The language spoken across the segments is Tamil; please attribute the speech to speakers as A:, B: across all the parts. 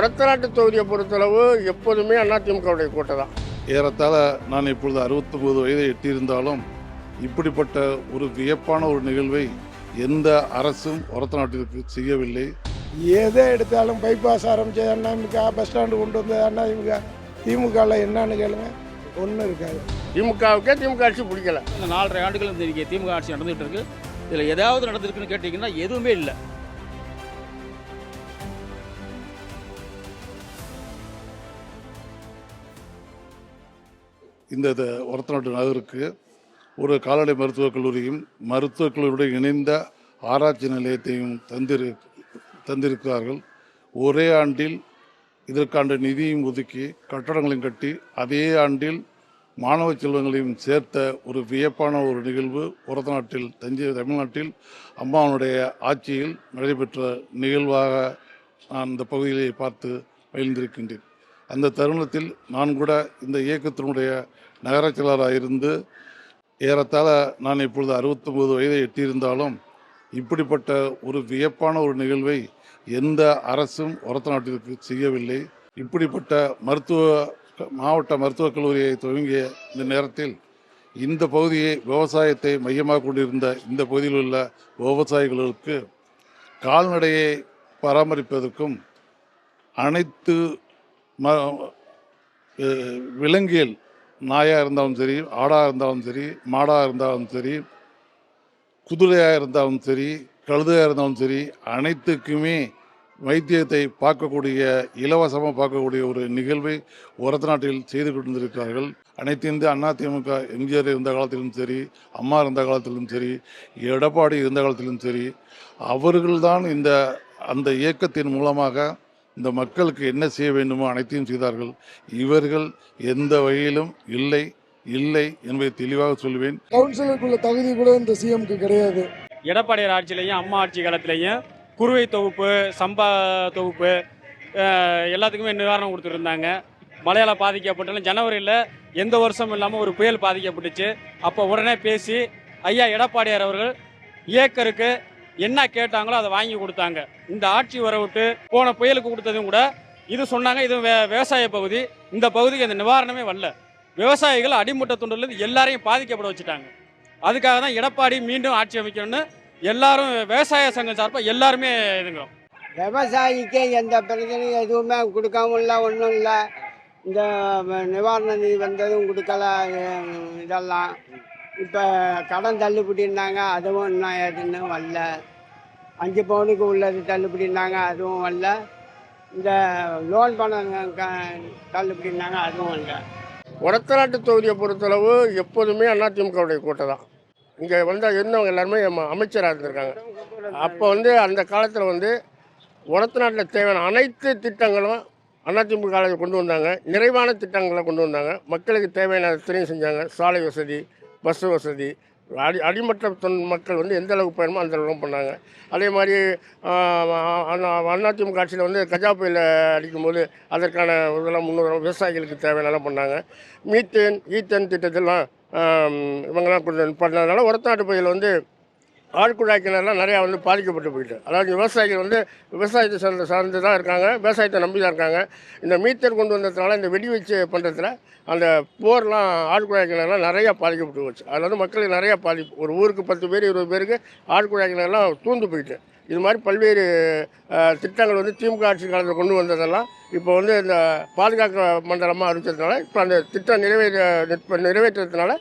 A: ஒரத்தநாட்டு தொகுதியை பொறுத்தளவு எப்போதுமே அதிமுகவுடைய கோட்டை தான்
B: ஏறத்தாழ நான் இப்பொழுது 69 வயதை எட்டியிருந்தாலும் இப்படிப்பட்ட ஒரு வியப்பான ஒரு நிகழ்வை எந்த அரசும் ஒரத்த நாட்டிற்கு செய்யவில்லை.
C: எதை எடுத்தாலும் பைபாஸ் ஆரம்பிச்ச அண்ணாமிக பஸ் ஸ்டாண்டு கொண்டு வந்த அண்ணாமிக திமுகவில் என்னன்னு கேளுங்க. ஒன்றும் இருக்காது.
A: திமுகவுக்கே திமுக ஆட்சி பிடிக்கல.
D: இந்த நாலரை ஆண்டுகள் இந்த திமுக ஆட்சி நடந்துகிட்டு இருக்கு. இதில் ஏதாவது நடந்திருக்குன்னு கேட்டிங்கன்னா எதுவுமே இல்லை.
B: இந்த த- நகருக்கு ஒரு கால்நடை மருத்துவக் கல்லூரியும் மருத்துவக் கல்லூரியுடன் இணைந்த ஆராய்ச்சி நிலையத்தையும் தந்திரு தந்திருக்கிறார்கள். ஒரே ஆண்டில் இதற்கான நிதியும் ஒதுக்கி கட்டடங்களையும் கட்டி அதே ஆண்டில் மாணவ செல்வங்களையும் சேர்த்த ஒரு வியப்பான ஒரு நிகழ்வு ஒரத்த நாட்டில் தஞ்சை தமிழ்நாட்டில் அம்மாவனுடைய ஆட்சியில் நடைபெற்ற நிகழ்வாக நான் இந்த பகுதியிலே பார்த்து மகிழ்ந்திருக்கின்றேன். அந்த தருணத்தில் நான் கூட இந்த இயக்கத்தினுடைய நகரச் செயலாளராக இருந்து ஏறத்தாழ நான் இப்பொழுது 69 வயதை எட்டியிருந்தாலும் இப்படிப்பட்ட ஒரு வியப்பான ஒரு நிகழ்வை எந்த அரசும் ஒரத்த நாட்டிற்கு செய்யவில்லை. இப்படிப்பட்ட மருத்துவ மாவட்ட மருத்துவக் கல்லூரியை துவங்கிய இந்த நேரத்தில் இந்த பகுதியை விவசாயத்தை மையமாக கொண்டிருந்த இந்த பகுதியில் உள்ள விவசாயிகளுக்கு கால்நடையை பராமரிப்பதற்கும் அனைத்து ம விலங்கியல் நாயாக இருந்தாலும் சரி ஆடாக இருந்தாலும் சரி மாடாக இருந்தாலும் சரி குதிரையாக இருந்தாலும் சரி கழுதையாக இருந்தாலும் சரி அனைத்துக்குமே வைத்தியத்தை பார்க்கக்கூடிய இலவசமாக பார்க்கக்கூடிய ஒரு நிகழ்வை உரத்த நாட்டில் செய்து கொண்டிருக்கிறார்கள். அனைத்து இந்திய அண்ணா திமுக எம்ஜிஆர் இருந்த காலத்திலும் சரி அம்மா இருந்த காலத்திலும் சரி எடப்பாடி இருந்த காலத்திலும் சரி அவர்கள்தான் இந்த அந்த இயக்கத்தின் மூலமாக இந்த மக்களுக்கு என்ன செய்ய வேண்டுமோ அனைத்தையும் செய்தார்கள். இவர்கள் எந்த வகையிலும் இல்லை இல்லை என்பதை தெளிவாக சொல்வேன்.
C: கவுன்சிலருக்குள்ள தகுதி கூட இந்த சிஎம்க்கு கிடையாது.
E: எடப்பாடியார் ஆட்சியிலையும் அம்மா ஆட்சி காலத்திலையும் குறுவை தொகுப்பு சம்பா தொகுப்பு எல்லாத்துக்குமே நிவாரணம் கொடுத்துருந்தாங்க. மழையால் பாதிக்கப்பட்டாலும் ஜனவரியில் எந்த வருஷமும் இல்லாமல் ஒரு புயல் பாதிக்கப்பட்டுச்சு. அப்போ உடனே பேசி ஐயா எடப்பாடியார் அவர்கள் ஏக்கருக்கு என்ன கேட்டாங்களோ அதை வாங்கி கொடுத்தாங்க. இந்த ஆட்சி வர விட்டு போன புயலுக்கு கொடுத்ததும் கூட இது சொன்னாங்க இது வே- விவசாய பகுதி. இந்த பகுதிக்கு அந்த நிவாரணமே வரல. விவசாயிகள் அடிமட்ட தொண்டிலிருந்து எல்லாரையும் பாதிக்கப்பட வச்சுட்டாங்க. அதுக்காக தான் எடப்பாடி மீண்டும் ஆட்சி அமைக்கணும்னு எல்லாரும் விவசாய சங்கம் சார்பாக எல்லாருமே இதுங்கிறோம்
F: விவசாயிக்கு எந்த பிரச்சனையும் எதுவுமே கொடுக்காம இல்லை ஒன்றும் இல்லை. இந்த நிவாரண நிதி வந்ததும் கொடுக்கல இதெல்லாம். இப்போ கடன் தள்ளுபடினாங்க அதுவும் இன்னும் எதுன்னு வரல. அஞ்சு பவுனுக்கு உள்ளது தள்ளுபடினாங்க அதுவும் வரல. இந்த லோன் பணம் க- தள்ளுபடினாங்க அதுவும் வரல.
A: ஒரத்தநாட்டு தொகுதியை பொறுத்தளவு எப்போதுமே அதிமுகவுடைய கூட்டம் தான். இங்கே வந்து இருந்தவங்க எல்லாருமே அமைச்சராக இருந்திருக்காங்க. அப்போ வந்து அந்த காலத்தில் வந்து ஒரத்தநாட்டில் தேவையான அனைத்து திட்டங்களும் அதிமுக கொண்டு வந்தாங்க. நிறைவான திட்டங்களை கொண்டு வந்தாங்க. மக்களுக்கு தேவையான அத்தனையும் செஞ்சாங்க. சாலை வசதி பஸ் வசதி அடி அடிமட்ட தொன் மக்கள் வந்து எந்த அளவுக்கு பயணமோ அந்த அளவுக்கு பண்ணாங்க. அதே மாதிரி அதிமுக ஆட்சியில் வந்து கஜா புயல் அடிக்கும்போது அதற்கான இதெல்லாம் முன்னுரிமை விவசாயிகளுக்கு தேவையானலாம் பண்ணாங்க. மீத்தேன் ஈத்தேன் திட்டத்தெல்லாம் இவங்கெல்லாம் கொண்டு பண்ணதுனால ஒரத்தாட்டு புயல் வந்து ஆழ்குழாய் கிணறுலாம் நிறையா வந்து பாதிக்கப்பட்டு போயிட்டு. அதாவது விவசாயிகள் வந்து விவசாயத்தை சார்ந்து சார்ந்து தான் இருக்காங்க விவசாயத்தை நம்பி தான் இருக்காங்க. இந்த மீத்தர் கொண்டு வந்ததுனால இந்த வெடி வச்சு பண்ணுறதுல அந்த போர்லாம் ஆழ்குழாய் கிணறுலாம் நிறையா பாதிக்கப்பட்டு போச்சு. அதில் வந்து மக்களுக்கு நிறையா பாதிப்பு ஒரு ஊருக்கு பத்து பேர் இருபது பேருக்கு ஆழ்குழாய் கிணறுலாம் தூந்து போயிட்டு. இது மாதிரி பல்வேறு திட்டங்கள் வந்து திமுக ஆட்சி காலத்தில் கொண்டு வந்ததெல்லாம் இப்போ வந்து இந்த பாதுகாக்க மண்டலமாக அறிவிச்சதுனால இப்போ அந்த திட்டம் நிறைவேற்ற இப்ப நிறைவேற்றதுனால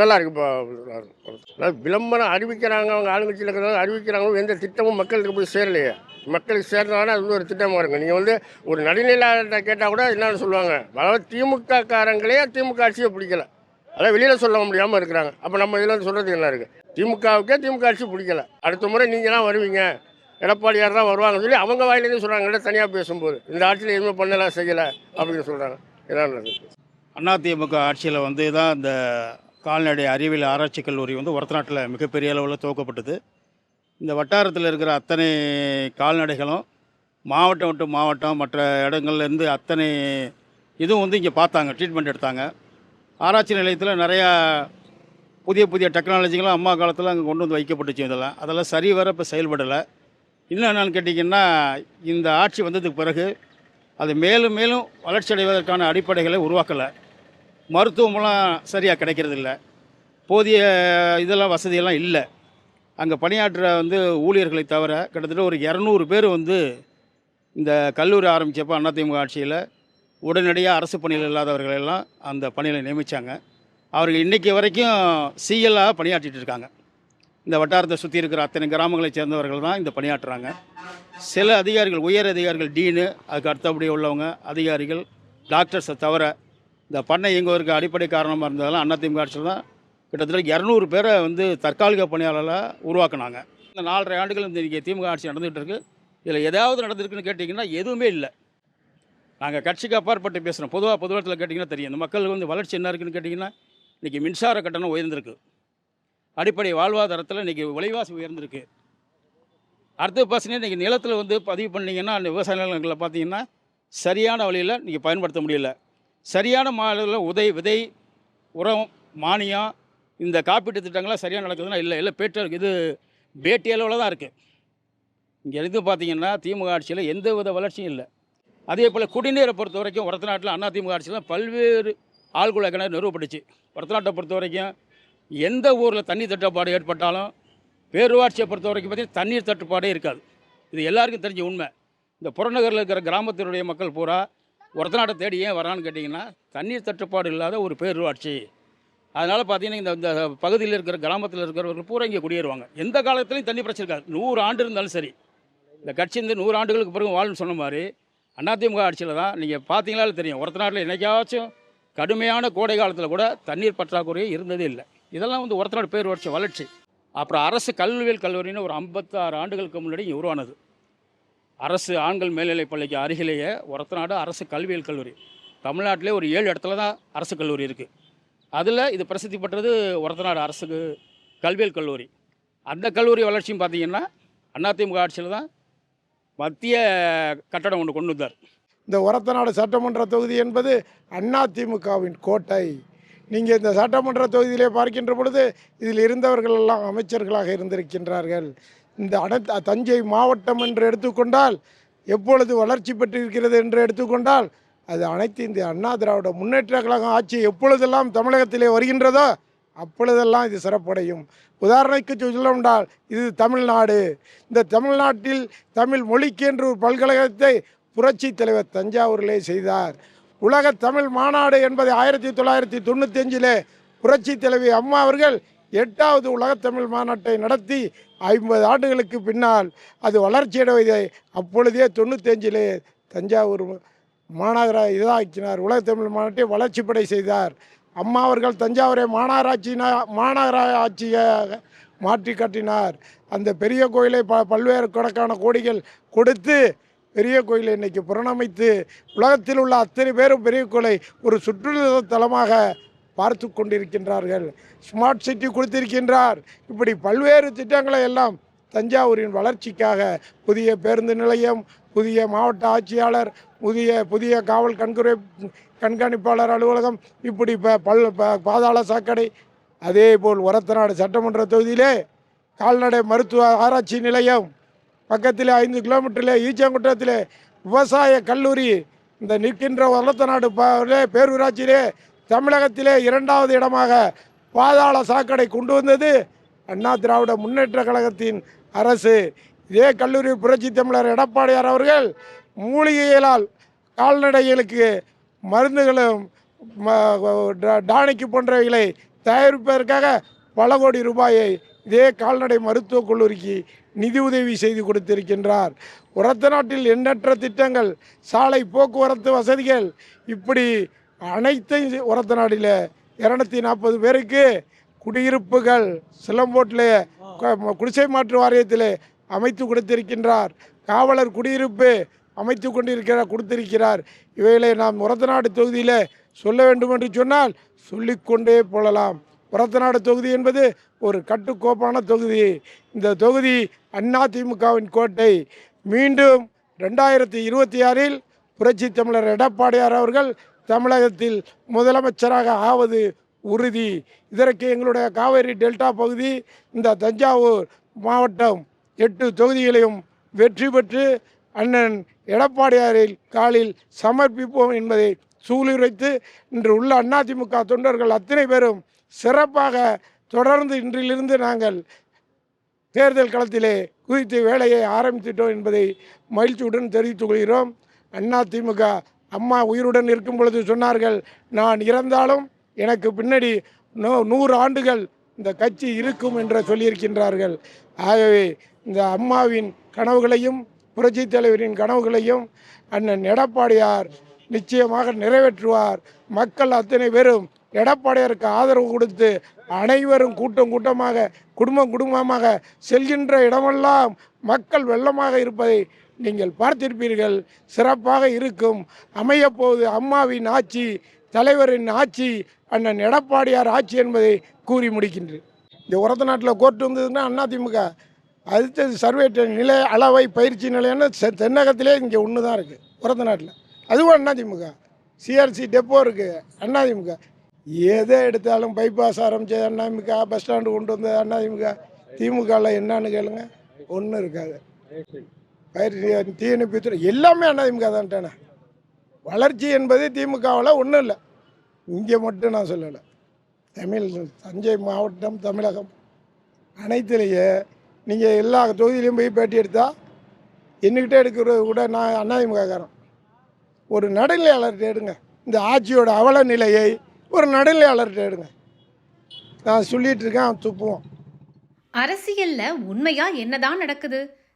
A: நல்லா இருக்கு இப்போ விளம்பரம் அறிவிக்கிறாங்க அவங்க ஆளுங்கட்சியில் இருக்கிறவங்க அறிவிக்கிறாங்க எந்த திட்டமும் மக்களுக்கு போய் சேரலையே. மக்களுக்கு சேர்றதுனால அது வந்து ஒரு திட்டமாக இருக்கும் நீங்கள் வந்து ஒரு நடுநிலையாளர்கிட்ட கேட்டால் கூட என்னன்னு சொல்லுவாங்க? அதாவது திமுக காரங்களே திமுக ஆட்சியை பிடிக்கல. அதான் வெளியில் சொல்ல முடியாமல் இருக்கிறாங்க. அப்போ நம்ம இதில் வந்து சொல்கிறதுக்கு என்ன இருக்குது திமுகவுக்கே திமுக ஆட்சி பிடிக்கல. அடுத்த முறை நீங்கள் தான் வருவீங்க. எடப்பாடியார் தான் வருவாங்கன்னு சொல்லி அவங்க வாயிலேருந்து சொல்கிறாங்க தனியாக பேசும்போது இந்த ஆட்சியில் எதுவுமே பண்ணலாம் செய்யலை அப்படின்னு சொல்கிறாங்க இதான்
D: அதிமுக ஆட்சியில் வந்து தான் இந்த கால்நடை அறிவியல் ஆராய்ச்சி கல்லூரி வந்து ஒரத்தநாட்டில் மிகப்பெரிய அளவில் துவக்கப்பட்டது. இந்த வட்டாரத்தில் இருக்கிற அத்தனை கால்நடைகளும் மாவட்டம் விட்டு மாவட்டம் மற்ற இடங்கள்லேருந்து அத்தனை இதுவும் வந்து இங்கே பார்த்தாங்க ட்ரீட்மெண்ட் எடுத்தாங்க. ஆராய்ச்சி நிலையத்தில் நிறையா புதிய புதிய டெக்னாலஜிகளும் அம்மா காலத்தில் அங்கே கொண்டு வந்து வைக்கப்பட்டுச்சு இதெல்லாம். அதெல்லாம் சரி வர இப்போ செயல்படலை. இன்னும் என்னென்னு கேட்டிங்கன்னா இந்த ஆட்சி வந்ததுக்கு பிறகு அது மேலும் மேலும் வளர்ச்சி அடைவதற்கான அடிப்படைகளை உருவாக்கலை. மருத்துவமெல்லாம் சரியாக கிடைக்கிறதில்ல. போதிய இதெல்லாம் வசதியெல்லாம் இல்லை. அங்கே பணியாற்றுற வந்து ஊழியர்களை தவிர கிட்டத்தட்ட ஒரு இரநூறு பேர் வந்து இந்த கல்லூரி ஆரம்பித்தப்போ அதிமுக ஆட்சியில் உடனடியாக அரசு பணியில் இல்லாதவர்கள் எல்லாம் அந்த பணியில் நியமித்தாங்க அவர்கள் இன்றைக்கி வரைக்கும் சிஎல்லாக பணியாற்றிட்டு இருக்காங்க. இந்த வட்டாரத்தை சுற்றி இருக்கிற அத்தனை கிராமங்களைச் சேர்ந்தவர்கள் தான் இந்த பணியாற்றுறாங்க. சில அதிகாரிகள் உயர் அதிகாரிகள் டீனு அதுக்கு அடுத்தபடி உள்ளவங்க அதிகாரிகள் டாக்டர்ஸை தவிர இந்த பண்ணை இயங்குவதற்கு அடிப்படை காரணமாக இருந்ததெல்லாம் அதிமுக ஆட்சியில் தான் கிட்டத்தட்ட இரநூறு பேரை வந்து தற்காலிக பணியாளராக உருவாக்குனாங்க. இந்த நாலரை ஆண்டுகள் இந்த இன்றைக்கி திமுக ஆட்சி நடந்துகிட்டு இருக்கு. இதில் ஏதாவது நடந்திருக்குன்னு கேட்டிங்கன்னா எதுவுமே இல்லை. நாங்கள் கட்சிக்கு அப்பாற்பட்டு பேசுகிறோம் பொதுவாக பொதுவத்தில் கேட்டிங்கன்னா தெரியும். இந்த மக்களுக்கு வந்து வளர்ச்சி என்ன இருக்குன்னு கேட்டிங்கன்னா இன்றைக்கி மின்சார கட்டணம் உயர்ந்திருக்கு. அடிப்படை வாழ்வாதாரத்தில் இன்றைக்கி விலைவாசி உயர்ந்திருக்கு. அடுத்த பர்சனே இன்றைக்கி நிலத்தில் வந்து பதிவு பண்ணிங்கன்னா அந்த விவசாய நிலங்களில் பார்த்தீங்கன்னா சரியான வழியில் இன்றைக்கி பயன்படுத்த முடியல. சரியான மாநில உதை விதை உரம் மானியம் இந்த காப்பீட்டு திட்டங்கள்லாம் சரியாக நடக்குதுன்னா இல்லை இல்லை பேட்ட இது பேட்டி அளவில் தான் இருக்குது இங்கே இருந்து பார்த்தீங்கன்னா திமுக ஆட்சியில் எந்த வித வளர்ச்சியும் இல்லை. அதே போல் குடிநீரை பொறுத்த வரைக்கும் ஒரத்த நாட்டில் அண்ணா திமுக ஆட்சியில் பல்வேறு ஆழ்குழாய் கிணறு நிறுவப்பட்டுச்சு. ஒரத்த நாட்டை பொறுத்த வரைக்கும் எந்த ஊரில் தண்ணி தட்டுப்பாடு ஏற்பட்டாலும் பேரூராட்சியை பொறுத்த வரைக்கும் பார்த்திங்கன்னா தண்ணீர் தட்டுப்பாடே இருக்காது. இது எல்லாருக்கும் தெரிஞ்ச உண்மை. இந்த புறநகரில் இருக்கிற கிராமத்தினுடைய மக்கள் பூரா ஒருத்தநாட்டை தேடி ஏன் வரான்னு கேட்டிங்கன்னா தண்ணீர் தட்டுப்பாடு இல்லாத ஒரு பேரூராட்சி. அதனால் பார்த்தீங்கன்னா இந்த இந்த பகுதியில் இருக்கிற கிராமத்தில் இருக்கிறவர்கள் பூரா இங்கே குடியேறுவாங்க. எந்த காலத்துலையும் தண்ணி பிரச்சனை இருக்காது. நூறு ஆண்டு இருந்தாலும் சரி. இந்த கட்சி இந்த நூறு ஆண்டுகளுக்கு பிறகு வாழும்னு சொன்ன மாதிரி அதிமுக ஆட்சியில் தான் நீங்கள் பார்த்தீங்களாலும் தெரியும். ஒருத்த நாட்டில் என்றைக்காச்சும் கடுமையான கோடை காலத்தில் கூட தண்ணீர் பற்றாக்குறையே இருந்ததே இல்லை. இதெல்லாம் வந்து ஒருத்த நாடு பேர் வளர்ச்சி. வளர்ச்சி அப்புறம் அரசு கல்வியல் கல்லூரின்னு ஒரு ஐம்பத்தாறு ஆண்டுகளுக்கு முன்னாடி இங்கே உருவானது. அரசு ஆண்கள் மேல்நிலைப் பள்ளிக்கு அருகிலேயே ஒரத்தநாடு அரசு கல்வியல் கல்லூரி. தமிழ்நாட்டிலே ஒரு ஏழு இடத்துல தான் அரசு கல்லூரி இருக்குது அதில் இது பிரசித்தி பெற்றது ஒரத்தநாடு அரசு கல்வியல் கல்லூரி. அந்த கல்லூரி வளர்ச்சியும் பார்த்தீங்கன்னா அதிமுக ஆட்சியில் தான் மத்திய கட்டடம் ஒன்று கொண்டு வந்தார்.
C: இந்த ஒரத்தநாடு சட்டமன்ற தொகுதி என்பது அதிமுகவின் கோட்டை. நீங்கள் இந்த சட்டமன்ற தொகுதியிலே பார்க்கின்ற பொழுது இதில் இருந்தவர்கள் எல்லாம் அமைச்சர்களாக இருந்திருக்கின்றார்கள். இந்த அட தஞ்சை மாவட்டம் என்று எடுத்துக்கொண்டால் எப்பொழுது வளர்ச்சி பெற்றிருக்கிறது என்று எடுத்துக்கொண்டால் அது அனைத்து இந்திய அண்ணா திராவிட முன்னேற்ற கழகம் ஆட்சி எப்பொழுதெல்லாம் தமிழகத்திலே வருகின்றதோ அப்பொழுதெல்லாம் இது சிறப்படையும். உதாரணத்துக்கு சொல்லணும்னால் இது தமிழ்நாடு. இந்த தமிழ்நாட்டில் தமிழ் மொழிக்கு என்று ஒரு பல்கழகத்தை புரட்சி தலைவர் தஞ்சாவூரிலே செய்தார். உலக தமிழ் மாநாடு என்பதை ஆயிரத்தி தொள்ளாயிரத்தி தொண்ணூற்றி அஞ்சிலே புரட்சி தலைவி அம்மா அவர்கள் எட்டாவது உலகத்தமிழ் மாநாட்டை நடத்தி ஐம்பது ஆண்டுகளுக்கு பின்னால் அது வளர்ச்சியடைவதை அப்பொழுதே தொண்ணூத்தஞ்சிலே தஞ்சாவூர் மாநகர இதாக்கினார். உலகத்தமிழ் மாநாட்டை வளர்ச்சிப்படை செய்தார். அம்மா அவர்கள் தஞ்சாவூரை மாநகராட்சினா மாநகராட்சியாக மாற்றி கட்டினார். அந்த பெரிய கோயிலை ப பல்வேறு கணக்கான கோடிகள் கொடுத்து பெரிய கோயிலை இன்னைக்கு புறணமைத்து உலகத்தில் உள்ள அத்தனை பேரும் பெரிய கோயிலை ஒரு சுற்றுலா தலமாக பார்த்து கொண்டிருக்கின்றார்கள். ஸ்மார்ட் சிட்டி கொடுத்திருக்கின்றார். இப்படி பல்வேறு திட்டங்களை எல்லாம் தஞ்சாவூரின் வளர்ச்சிக்காக புதிய பேருந்து நிலையம் புதிய மாவட்ட ஆட்சியாளர் புதிய புதிய காவல் கண்குறை கண்காணிப்பாளர் அலுவலகம் இப்படி இப்போ பல் பாதாள சாக்கடை அதே போல் ஒரத்தநாடு சட்டமன்ற தொகுதியிலே கால்நடை மருத்துவ ஆராய்ச்சி நிலையம் பக்கத்தில் ஐந்து கிலோமீட்டரில் ஈச்சங்குட்டத்திலே விவசாய கல்லூரி இந்த நிற்கின்ற ஒரத்தநாடு பேரூராட்சியிலே தமிழகத்திலே இரண்டாவது இடமாக பாதாள சாக்கடை கொண்டு வந்தது. அண்ணா திராவிட முன்னேற்ற கழகத்தின் அரசு. இதே கல்லூரி புரட்சி தமிழர் எடப்பாடியார் அவர்கள் மூலிகைகளால் கால்நடைகளுக்கு மருந்துகளும் டானிக்கு போன்றவைகளை தயாரிப்பதற்காக பல கோடி ரூபாயை இதே கால்நடை மருத்துவக் கல்லூரிக்கு நிதி உதவி செய்து கொடுத்திருக்கின்றார். உரத்த நாட்டில் எண்ணற்ற திட்டங்கள் சாலை போக்குவரத்து வசதிகள் இப்படி அனைத்தையும் உரத்த நாட்டில் இரநூத்தி நாற்பது பேருக்கு குடியிருப்புகள் சிலம்போட்டில் குடிசை மாற்று வாரியத்தில் அமைத்து கொடுத்திருக்கின்றார். காவலர் குடியிருப்பு அமைத்து கொண்டிருக்கிறார் கொடுத்திருக்கிறார். இவைகளை நாம் உரத்தநாடு தொகுதியில் சொல்ல வேண்டும் என்று சொன்னால் சொல்லிக்கொண்டே போகலாம். உரத்தநாடு தொகுதி என்பது ஒரு கட்டுக்கோப்பான தொகுதி. இந்த தொகுதி அதிமுகவின் கோட்டை. மீண்டும் ரெண்டாயிரத்தி இருபத்தி ஆறில் புரட்சி தமிழர் எடப்பாடியார் அவர்கள் தமிழகத்தில் முதலமைச்சராக ஆவது உறுதி. இதற்கு எங்களுடைய காவேரி டெல்டா பகுதி இந்த தஞ்சாவூர் மாவட்டம் எட்டு தொகுதிகளையும் வெற்றி பெற்று அண்ணன் எடப்பாடியாரில் காலில் சமர்ப்பிப்போம் என்பதை சூளுரைத்து இன்று உள்ள அதிமுக தொண்டர்கள் அத்தனை பேரும் சிறப்பாக தொடர்ந்து இன்றிலிருந்து நாங்கள் தேர்தல் களத்திலே குறித்து வேலையை ஆரம்பித்துட்டோம் என்பதை மகிழ்ச்சியுடன் தெரிவித்துக் கொள்கிறோம். அதிமுக அம்மா உயிருடன் இருக்கும் பொழுது சொன்னார்கள் நான் இறந்தாலும் எனக்கு பின்னாடி நூ நூறு ஆண்டுகள் இந்த கட்சி இருக்கும் என்று சொல்லியிருக்கின்றார்கள். ஆகவே இந்த அம்மாவின் கனவுகளையும் புரட்சித் தலைவரின் கனவுகளையும் அண்ணன் எடப்பாடியார் நிச்சயமாக நிறைவேற்றுவார். மக்கள் அத்தனை பேரும் எடப்பாடியாருக்கு ஆதரவு கொடுத்து அனைவரும் கூட்டம் கூட்டமாக குடும்பம் குடும்பமாக செல்கின்ற இடமெல்லாம் மக்கள் வெள்ளமாக இருப்பதை நீங்கள் பார்த்திருப்பீர்கள் சிறப்பாக இருக்கும். அமையப்போவது அம்மாவின் ஆட்சி தலைவரின் ஆட்சி அண்ணன் எடப்பாடியார் ஆட்சி என்பதை கூறி முடிக்கின்றேன். இந்த உரத்த நாட்டில் கோர்ட்டு வந்ததுன்னா அதிமுக அடுத்தது சர்வே நிலை அளவை பயிற்சி நிலையம்னு செ- தென்னகத்திலே இங்கே ஒன்று தான் இருக்குது உரத்த நாட்டில் அதுவும் அதிமுக சிஆர்சி டெப்போ இருக்குது அதிமுக எதை எடுத்தாலும் பைபாஸ் ஆரம்பித்தது அதிமுக பஸ் ஸ்டாண்டு கொண்டு வந்தது அதிமுக திமுகவில் என்னான்னு கேளுங்க ஒன்றும் இருக்காது. தீயணைப்புத்துறை எல்லாமே அதிமுக தான்ட்டானே வளர்ச்சி என்பது திமுகவில் ஒன்றும் இல்லை. இங்கே மட்டும் நான் சொல்லலை. தமிழ் தஞ்சை மாவட்டம் தமிழகம் அனைத்துலேயே நீங்கள் எல்லா தொகுதியிலையும் போய் பேட்டி எடுத்தால் என்கிட்ட எடுக்கிறது கூட நான் அதிமுககாரன் ஒரு நடுநிலையாளர்கிட்ட எடுங்க. இந்த ஆட்சியோட அவல நிலையை ஒரு நடுநிலையாளர்கிட்ட எடுங்க. நான் சொல்லிட்டு இருக்கேன் துப்புவோம் அரசியலில்
G: அரசியல்ல உண்மையா என்னதான் நடக்குது?